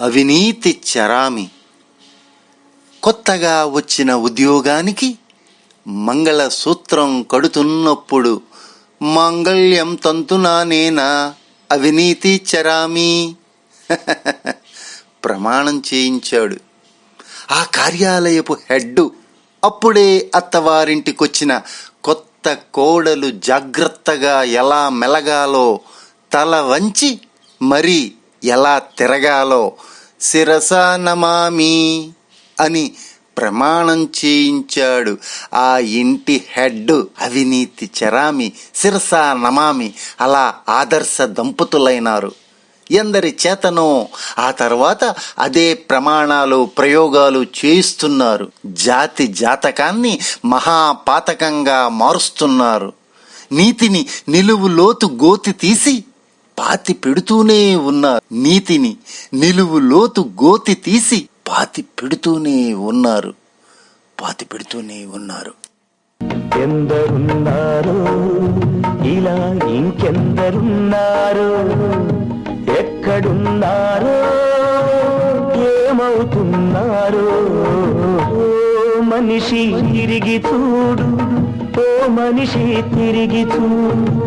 అవినీతి చరామి. కొత్తగా వచ్చిన ఉద్యోగానికి మంగళసూత్రం కడుతున్నప్పుడు మాంగళ్యం తంతునా నేనా అవినీతి చరామి? ప్రమాణం చేయించాడు. ఆ కార్యాలయపు హెడ్ అప్పుడే అత్తవారింటికొచ్చిన కొత్త కోడలు జాగ్రత్తగా ఎలా మెలగాలో తల వంచి మరి ఎలా తిరగాలో శిరస నమామి అని ప్రమాణం చేయించాడు. ఆ ఇంటి హెడ్ అవినీతి చరామి శిరస నమామి అలా ఆదర్శ దంపతులైనారు. ఎందరి చేతనో ఆ తర్వాత అదే ప్రమాణాలు ప్రయోగాలు చేయిస్తున్నారు. జాతి జాతకాన్ని మహాపాతకంగా మారుస్తున్నారు. నీతిని నిలువు లోతు గోతి తీసి పాతి పెడుతూనే ఉన్నారు నీతిని నిలువు లోతు గోతి తీసి పాతి పెడుతూనే ఉన్నారు. పాతి పెడుతూనే ఉన్నారు. ఎందరున్నారు ఇలా ఇంకెందరున్నారు ఎక్కడున్నారో ఏమవుతున్నారో ఓ మనిషి తిరిగి చూడు ఓ మనిషి తిరిగి చూడు.